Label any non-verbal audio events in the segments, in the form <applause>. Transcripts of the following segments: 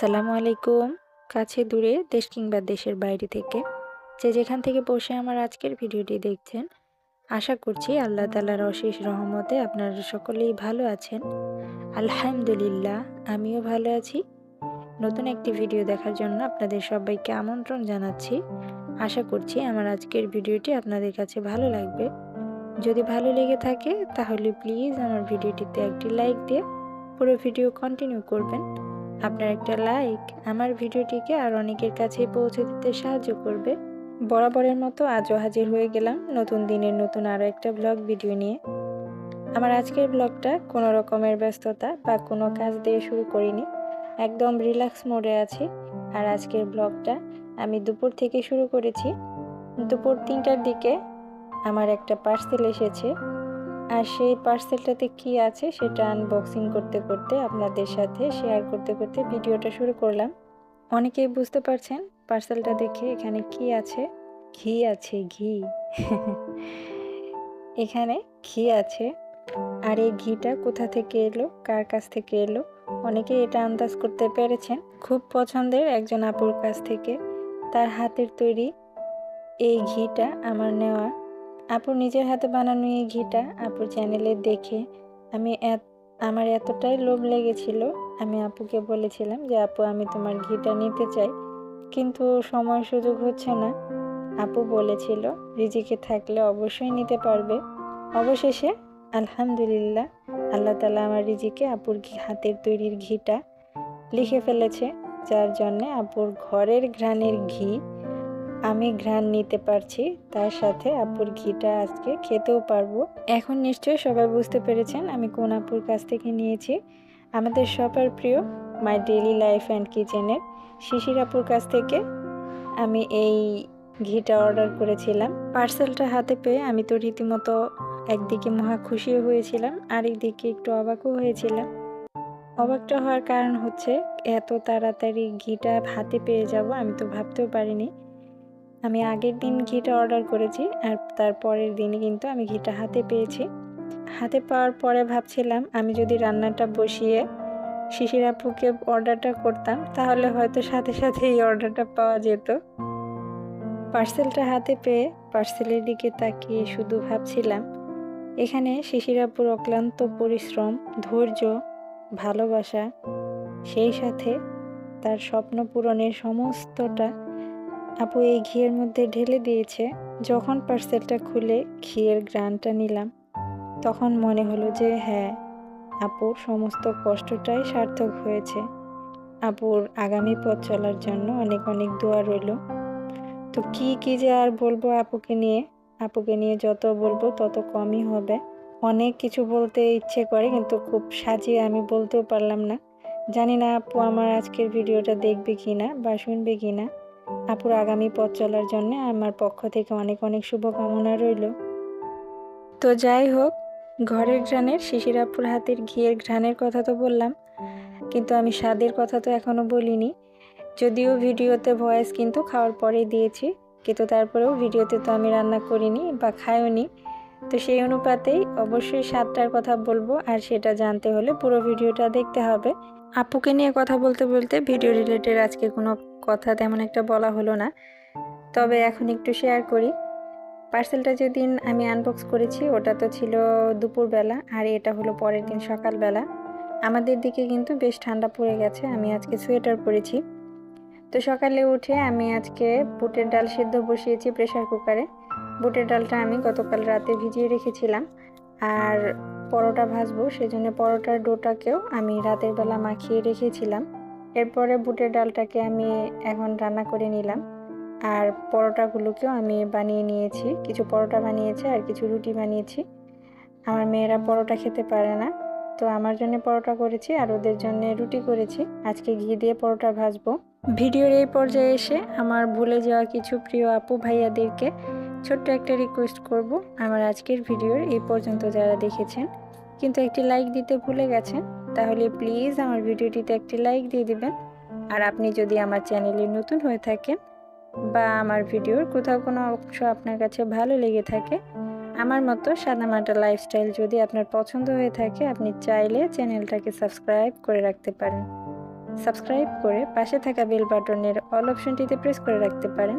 আসসালামু আলাইকুম। কাছে দূরে দেশ কিংবা দেশের বাইরে থেকে যে যেখান থেকে বসে আমার আজকের ভিডিওটি দেখছেন, আশা করছি আল্লাহ তালার অশেষ রহমতে আপনারা সকলেই ভালো আছেন। আলহামদুলিল্লাহ, আমিও ভালো আছি। নতুন একটি ভিডিও দেখার জন্য আপনাদের সবাইকে আমন্ত্রণ জানাচ্ছি। আশা করছি আমার আজকের ভিডিওটি আপনাদের কাছে ভালো লাগবে। যদি ভালো লেগে থাকে, তাহলে প্লিজ আমার ভিডিওটিতে একটি লাইক দিয়ে পুরো ভিডিও কন্টিনিউ করবেন। আপনার একটা লাইক আমার ভিডিওটিকে আর অনেকের কাছে পৌঁছে দিতে সাহায্য করবে। বরাবরের মতো আজও হাজির হয়ে গেলাম নতুন দিনের নতুন আরও একটা ব্লগ ভিডিও নিয়ে। আমার আজকের ব্লগটা কোনো রকমের ব্যস্ততা বা কোনো কাজ দিয়ে শুরু করিনি, একদম রিল্যাক্স মোডে আছি। আর আজকের ব্লগটা আমি দুপুর থেকে শুরু করেছি। দুপুর তিনটার দিকে আমার একটা পার্সেল এসেছে। আর সেই পার্সেলটাতে কি আছে সেটা আনবক্সিং করতে করতে আপনাদের সাথে শেয়ার করতে করতে ভিডিওটা শুরু করলাম। অনেকেই বুঝতে পারছেন পার্সেলটা দেখে এখানে কি আছে? ঘি আছে, ঘি। এখানে ঘি আছে। আর এই ঘিটা কোথা থেকে এলো? কার কাছ থেকে এলো? অনেকে এটা আন্দাজ করতে পেরেছেন। খুব পছন্দের একজন আপুর কাছ থেকে। তার হাতের তৈরি এই ঘিটা আমার নেওয়া আপুর নিজের হাতে বানানো এই ঘিটা আপুর চ্যানেলে দেখে আমি আমার এতটাই লোভ লেগেছিল। আমি আপুকে বলেছিলাম যে, আপু, আমি তোমার ঘিটা নিতে চাই, কিন্তু সময় সুযোগ হচ্ছে না। আপু বলেছিল, রিজিকে থাকলে অবশ্যই নিতে পারবে। অবশেষে, আলহামদুলিল্লাহ, আল্লাহ তালা আমার রিজিকে আপুর হাতের তৈরির ঘিটা লিখে ফেলেছে, যার জন্যে আপুর ঘরের ঘ্রাণের ঘি আমি ঘ্রাণ নিতে পারছি, তার সাথে আপুর ঘিটা আজকে খেতেও পারব। এখন নিশ্চয়ই সবাই বুঝতে পেরেছেন আমি কোন আপুর কাছ থেকে নিয়েছি। আমাদের সবার প্রিয় মাই ডেলি লাইফ অ্যান্ড কিচেনের শিশির আপুর কাছ থেকে আমি এই ঘিটা অর্ডার করেছিলাম। পার্সেলটা হাতে পেয়ে আমি তো রীতিমতো একদিকে মহা খুশিও হয়েছিলাম, আরেকদিকে একটু অবাকও হয়েছিলাম। অবাকটা হওয়ার কারণ হচ্ছে, এত তাড়াতাড়ি ঘিটা হাতে পেয়ে যাব আমি তো ভাবতেও পারিনি। আমি আগের দিন ঘিটা অর্ডার করেছি আর তার পরের দিনই কিন্তু আমি ঘিটা হাতে পেয়েছি। হাতে পাওয়ার পরে ভাবছিলাম আমি যদি রান্নাটা বসিয়ে শিশির আপুকে অর্ডারটা করতাম, তাহলে হয়তো সাথে সাথে এই অর্ডারটা পাওয়া যেত। পার্সেলটা হাতে পেয়ে পার্সেলের দিকে তাকিয়ে শুধু ভাবছিলাম, এখানে শিশির আপুর অক্লান্ত পরিশ্রম, ধৈর্য, ভালোবাসা, সেই সাথে তার স্বপ্ন পূরণের সমস্তটা আপু এই ঘিয়ের মধ্যে ঢেলে দিয়েছে। যখন পার্সেলটা খুলে ঘিয়ের গ্রানটা নিলাম, তখন মনে হলো যে হ্যাঁ আপুর সমস্ত কষ্টটাই সার্থক হয়েছে। আপুর আগামী পথ চলার জন্য অনেক অনেক দোয়া রইল। তো কি কি যে আর বলব আপুকে নিয়ে? আপুকে নিয়ে যত বলব তত কমই হবে। অনেক কিছু বলতে ইচ্ছে করে কিন্তু খুব সাজিয়ে আমি বলতেও পারলাম না। জানি না আপু আমার আজকের ভিডিওটা দেখবে কি না বা শুনবে কি না আপুর আগামী পথ চলার জন্য আমার পক্ষ থেকে অনেক অনেক শুভকামনা রইল। তো যাই হোক, ঘরের ঘ্রাণের, শিশির আপুর হাতের ঘিয়ের ঘ্রাণের কথা তো বললাম, কিন্তু আমি স্বাদের কথা তো এখনও বলিনি। যদিও ভিডিওতে ভয়েস কিন্তু খাওয়ার পরেই দিয়েছি, কিন্তু তারপরেও ভিডিওতে তো আমি রান্না করিনি বা খাইওনি। তো সেই অনুপাতেই অবশ্যই স্বাদটার কথা বলব, আর সেটা জানতে হলে পুরো ভিডিওটা দেখতে হবে। আপুকে নিয়ে কথা বলতে বলতে ভিডিও রিলেটেড আজকে কোনো কথা তেমন একটা বলা হলো না। তবে এখন একটু শেয়ার করি। পার্সেলটা যেদিন আমি আনবক্স করেছি, ওটা তো ছিল দুপুরবেলা, আর এটা হলো পরের দিন সকালবেলা। আমাদের দিকে কিন্তু বেশ ঠান্ডা পড়ে গেছে, আমি আজকে সোয়েটার পরেছি। তো সকালে উঠে আমি আজকে বুটের ডাল সেদ্ধ বসিয়েছি প্রেশার কুকারে বুটের ডালটা আমি গতকাল রাতে ভিজিয়ে রেখেছিলাম, আর পরোটা ভাজবো, সেজন্য পরোটার ডোটাকেও আমি রাতের বেলা মাখিয়ে রেখেছিলাম। এরপরে বুটের ডালটাকে আমি এখন রান্না করে নিলাম। আর পরোটাগুলোকেও আমি বানিয়ে নিয়েছি। কিছু পরোটা বানিয়েছি আর কিছু রুটি বানিয়েছি। আমার মেয়েরা পরোটা খেতে পারে না। তো আমার জন্য পরোটা করেছি আর ওদের জন্য রুটি করেছি। আজকে ঘি দিয়ে পরোটা ভাজবো। ভিডিওর এই পর্যায়ে এসে আমার ভুলে যাওয়া কিছু প্রিয় আপু ভাইয়াদেরকে ছোট্ট একটা রিকোয়েস্ট করব। আমার আজকের ভিডিওর এই পর্যন্ত যারা দেখেছেন, কিন্তু একটি লাইক দিতে ভুলে গেছেন তাহলে প্লিজ আমার ভিডিওটিতে একটি লাইক দিয়ে দিবেন। আর আপনি যদি আমার চ্যানেলে নতুন হয়ে থাকেন বা আমার ভিডিওর কোথাও কোনো অংশ আপনার কাছে ভালো লেগে থাকে, আমার মতো সাদামাটা লাইফস্টাইল যদি আপনার পছন্দ হয়ে থাকে, আপনি চাইলে চ্যানেলটাকে সাবস্ক্রাইব করে রাখতে পারেন। সাবস্ক্রাইব করে পাশে থাকা বেল বাটনের অল অপশনটিতে প্রেস করে রাখতে পারেন।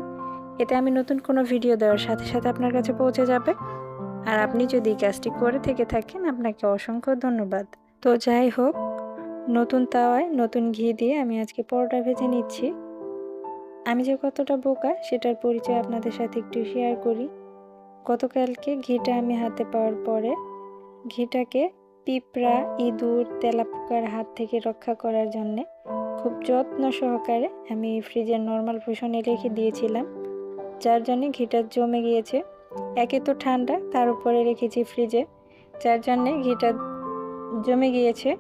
এতে আমি নতুন কোনো ভিডিও দেওয়ার সাথে সাথে আপনার কাছে পৌঁছে যাবে। আর আপনি যদি কাজটি করে থেকে থাকেন, আপনাকে অসংখ্য ধন্যবাদ। তো যাই হোক, নতুন তাওয়ায় নতুন ঘি দিয়ে আমি আজকে পরোটা ভেজে নিচ্ছি। আমি যে কতটা বোকা, সেটার পরিচয় আপনাদের সাথে একটু শেয়ার করি। গতকালকে ঘিটা আমি হাতে পাওয়ার পরে, ঘিটাকে পিঁপড়া, ইঁদুর, তেলাপোকার হাত থেকে রক্ষা করার জন্যে খুব যত্ন সহকারে আমি ফ্রিজের নর্মাল পোষণে রেখে দিয়েছিলাম, যার জন্যে ঘিটা জমে গিয়েছে। একে তো ঠান্ডা, তার উপরে রেখেছি ফ্রিজে যার জন্যে ঘিটা জমে গিয়েছে।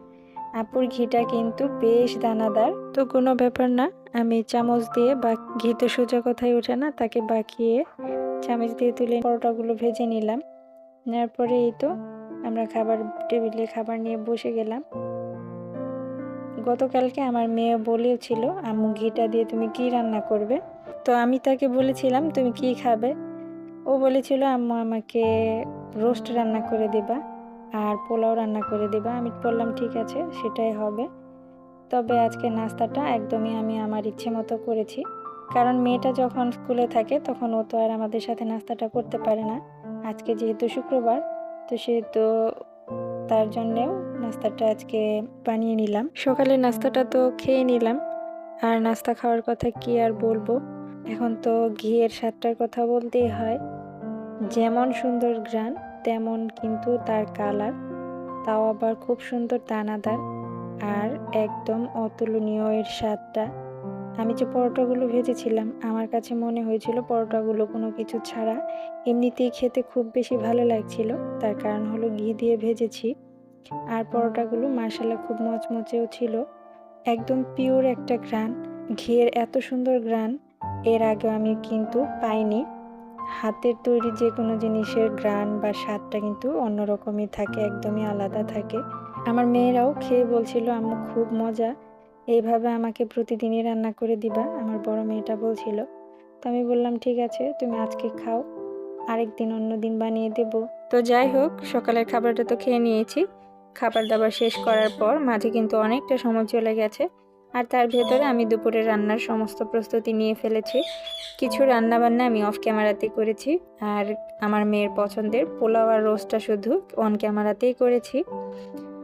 আপুর ঘিটা কিন্তু বেশ দানাদার। তো কোনো ব্যাপার না, আমি চামচ দিয়ে বা ঘি তো সোজা কথাই ওঠে না, তাকে বাকিয়ে চামচ দিয়ে তুলে পরোটাগুলো ভেজে নিলাম। নেওয়ার পরে এই তো, আমরা খাবার টেবিলে খাবার নিয়ে বসে গেলাম। গতকালকে আমার মেয়ে বলেছিল, আম্মু, ঘিটা দিয়ে তুমি কি রান্না করবে? তো আমি তাকে বলেছিলাম, তুমি কি খাবে? ও বলেছিল, আম্মু, আমাকে রোস্ট রান্না করে দিবা। আর পোলাও রান্না করে দিবা। আমি বললাম, ঠিক আছে, সেটাই হবে। তবে আজকে নাস্তাটা একদমই আমি আমার ইচ্ছে মতো করেছি। কারণ মেয়েটা যখন স্কুলে থাকে, তখন ও তো আর আমাদের সাথে নাস্তাটা করতে পারে না। আজকে যেহেতু শুক্রবার, তো সেহেতু তার জন্যেও নাস্তাটা আজকে বানিয়ে নিলাম। সকালে নাস্তাটা তো খেয়ে নিলাম। আর নাস্তা খাওয়ার কথা কি আর বলব? এখন তো ঘিয়ের স্বাদটার কথা বলতেই হয়। যেমন সুন্দর গ্রান তেমন কিন্তু তার কালার, তাও আবার খুব সুন্দর দানাদার আর একদম অতুলনীয় এর স্বাদটা। আমি যে পরোটাগুলো ভেজেছিলাম, আমার কাছে মনে হয়েছিল পরোটাগুলো কোনো কিছু ছাড়া এমনিতেই খেতে খুব বেশি ভালো লাগছিল। তার কারণ হলো ঘি দিয়ে ভেজেছি। আর পরোটাগুলো মার্শাল্লাহ খুব মচমচেও ছিল। একদম পিওর একটা গ্রান ঘিয়ের এত সুন্দর গ্রান এর আগে আমি কিন্তু পাইনি। হাতের তৈরি যে কোনো জিনিসের গ্রান বা স্বাদটা কিন্তু অন্যরকমই থাকে, একদমই আলাদা থাকে। আমার মেয়েরাও খেয়ে বলছিল, আম্মু, খুব মজা। এইভাবে আমাকে প্রতিদিনই রান্না করে দিবা? আমার বড় মেয়েটা বলছিল। তো আমি বললাম, ঠিক আছে, তুমি আজকে খাও, আরেকদিন অন্য দিন বানিয়ে দেব। তো যাই হোক, সকালের খাবারটা তো খেয়ে নিয়েছি। খাবার দাবার শেষ করার পর মাঝে কিন্তু অনেকটা সময় চলে গেছে। আর তার ভেতরে আমি দুপুরে রান্নার সমস্ত প্রস্তুতি নিয়ে ফেলেছি। কিছু রান্না বান্না আমি অফ ক্যামেরাতে করেছি আর আমার মেয়ের পছন্দের পোলাও আর রোস্টটা শুধু অন ক্যামেরাতেই করেছি।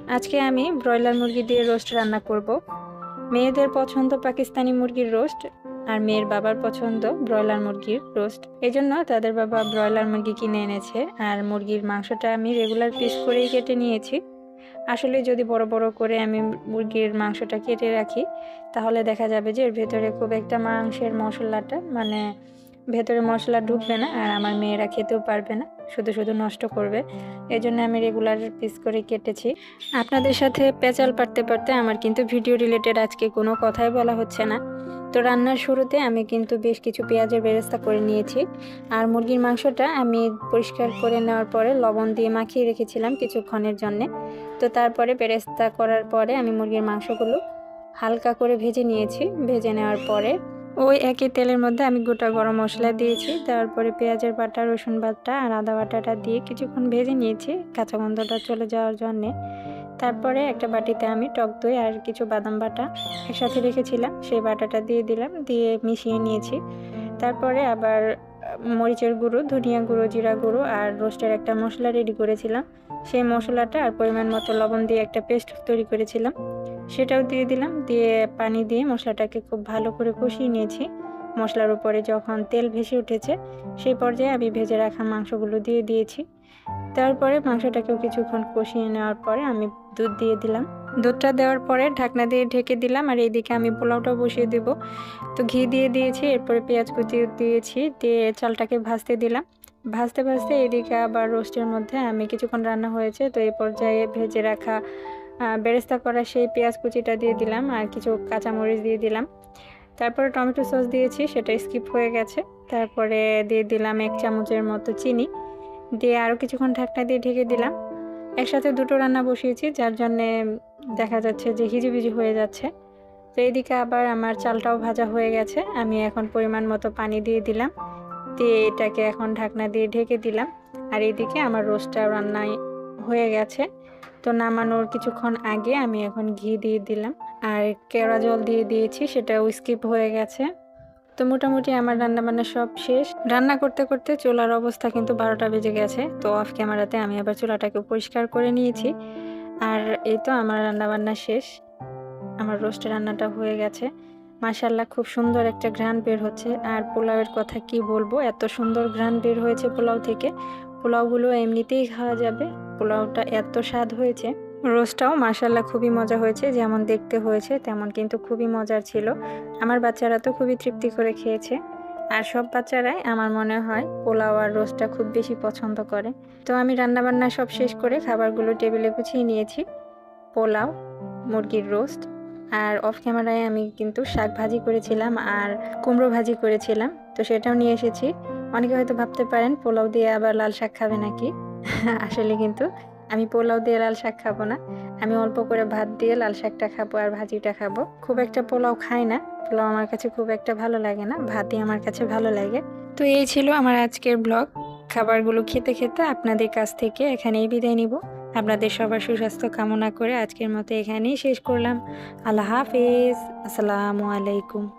আজকে আমি ব্রয়লার মুরগি দিয়ে রোস্ট রান্না করব। মেয়েদের পছন্দ পাকিস্তানি মুরগির রোস্ট আর মেয়ের বাবার পছন্দ ব্রয়লার মুরগির রোস্ট এই জন্য তাদের বাবা ব্রয়লার মুরগি কিনে এনেছে আর মুরগির মাংসটা আমি রেগুলার পিস করেই কেটে নিয়েছি। আসলে যদি বড় বড় করে আমি মুরগির মাংসটা কেটে রাখি, তাহলে দেখা যাবে যে এর ভেতরে খুব একটা মাংসের মশলাটা মানে ভেতরে মশলা ঢুকবে না আর আমার মেয়েরা খেতেও পারবে না, শুধু শুধু নষ্ট করবে। এই জন্য আমি রেগুলার পিস করে কেটেছি। আপনাদের সাথে পেঁচাল পারতে পারতে আমার কিন্তু ভিডিও রিলেটেড আজকে কোনো কথাই বলা হচ্ছে না। তো রান্নার শুরুতে আমি কিন্তু বেশ কিছু পেঁয়াজের বেরেস্তা করে নিয়েছি। আর মুরগির মাংসটা আমি পরিষ্কার করে নেওয়ার পরে লবণ দিয়ে মাখিয়ে রেখেছিলাম কিছুক্ষণের জন্যে। তো তারপরে বেরেস্তা করার পরে আমি মুরগির মাংসগুলো হালকা করে ভেজে নিয়েছি। ভেজে নেওয়ার পরে ওই একই তেলের মধ্যে আমি গোটা গরম মশলা দিয়েছি। তারপরে পেঁয়াজের বাটা, রসুন বাটা আর আদা বাটাটা দিয়ে কিছুক্ষণ ভেজে নিয়েছি। কাঁচা গন্ধটা চলে যাওয়ার জন্যে। তারপরে একটা বাটিতে আমি টক দই আর কিছু বাদাম বাটা একসাথে রেখেছিলাম। সেই বাটাটা দিয়ে দিলাম, দিয়ে মিশিয়ে নিয়েছি। তারপরে আবার মরিচের গুঁড়ো, ধনিয়া গুঁড়ো, জিরা গুঁড়ো আর রোস্টের একটা মশলা রেডি করেছিলাম। সেই মশলাটা আর পরিমাণ মতো লবণ দিয়ে একটা পেস্ট তৈরি করেছিলাম। সেটাও দিয়ে দিলাম, দিয়ে পানি দিয়ে মশলাটাকে খুব ভালো করে কষিয়ে নিয়েছি। মশলার উপরে যখন তেল ভেসে উঠেছে, সেই পর্যায়ে আমি ভেজে রাখা মাংসগুলো দিয়ে দিয়েছি। তারপরে মাংসটাকেও কিছুক্ষণ কষিয়ে নেওয়ার পরে আমি দুধ দিয়ে দিলাম। দুধটা দেওয়ার পরে ঢাকনা দিয়ে ঢেকে দিলাম আর এইদিকে আমি পোলাওটাও বসিয়ে দেব। তো ঘি দিয়ে দিয়েছি, এরপরে পেঁয়াজ কুচি দিয়েছি, দিয়ে চালটাকে ভাজতে দিলাম। ভাজতে ভাজতে এদিকে আবার রোস্টের মধ্যে আমি কিছুক্ষণ রান্না হয়েছে, তো এই পর্যায়ে ভেজে রাখা বেরেস্তা করা সেই পেঁয়াজ কুচিটা দিয়ে দিলাম আর কিছু কাঁচামরিচ দিয়ে দিলাম। তারপরে টমেটো সস দিয়েছি, সেটা স্কিপ হয়ে গেছে। তারপরে দিয়ে দিলাম এক চামচের মতো চিনি। দিয়ে আরও কিছুক্ষণ ঢাকনা দিয়ে ঢেকে দিলাম। একসাথে দুটো রান্না বসিয়েছি, যার জন্যে দেখা যাচ্ছে যে হিজিবিজি হয়ে যাচ্ছে। তো এদিকে আবার আমার চালটাও ভাজা হয়ে গেছে, আমি এখন পরিমাণ মতো পানি দিয়ে দিলাম। দিয়ে এটাকে এখন ঢাকনা দিয়ে ঢেকে দিলাম। আর এইদিকে আমার রোস্টটা রান্নায় হয়ে গেছে। তো নামানোর কিছুক্ষণ আগে আমি এখন ঘি দিয়ে দিলাম। আর কেওড়া জল দিয়ে দিয়েছি, সেটাও স্কিপ হয়ে গেছে। তো মোটামুটি আমার রান্না বান্না সব শেষ। রান্না করতে করতে চুলার অবস্থা কিন্তু বারোটা বেজে গেছে। তো অফ ক্যামেরাতে আমি আবার চুলাটাকে পরিষ্কার করে নিয়েছি। আর এই তো আমার রান্না বান্না শেষ। আমার রোস্টের রান্নাটা হয়ে গেছে। মাশাল্লাহ খুব সুন্দর একটা ঘ্রাণ বের হচ্ছে। আর পোলাওয়ের কথা কি বলব? এত সুন্দর ঘ্রাণ বের হয়েছে পোলাও থেকে। পোলাওগুলো এমনিতেই খাওয়া যাবে। পোলাওটা এত স্বাদ হয়েছে। রোস্টটাও মাশাল্লাহ খুবই মজা হয়েছে। যেমন দেখতে হয়েছে, তেমন কিন্তু খুবই মজার ছিল। আমার বাচ্চারা তো খুবই তৃপ্তি করে খেয়েছে। আর সব বাচ্চারাই আমার মনে হয় পোলাও আর রোস্টটা খুব বেশি পছন্দ করে। তো আমি রান্নাবান্না সব শেষ করে খাবারগুলো টেবিলে গুছিয়ে নিয়েছি। পোলাও, মুরগির রোস্ট আর অফ ক্যামেরায় আমি কিন্তু শাক ভাজি করেছিলাম আর কুমড়ো ভাজি করেছিলাম, তো সেটাও নিয়ে এসেছি। অনেকে হয়তো ভাবতে পারেন, পোলাও দিয়ে আবার লাল শাক খাবে নাকি? <laughs> আসলে কিন্তু আমি পোলাও দিয়ে লাল শাক খাব না। আমি অল্প করে ভাত দিয়ে লাল শাকটা খাব আর ভাজিটা খাব। খুব একটা পোলাও খাই না, পোলাও আমার কাছে খুব একটা ভালো লাগে না, ভাতই আমার কাছে ভালো লাগে। তো এই ছিল আমার আজকের ব্লগ খাবারগুলো খেতে খেতে আপনাদের কাছ থেকে এখানেই বিদায় নিব। আপনাদের সবার সুস্বাস্থ্য কামনা করে আজকের মতো এখানেই শেষ করলাম। আল্লাহ হাফিজ। আসসালামু আলাইকুম।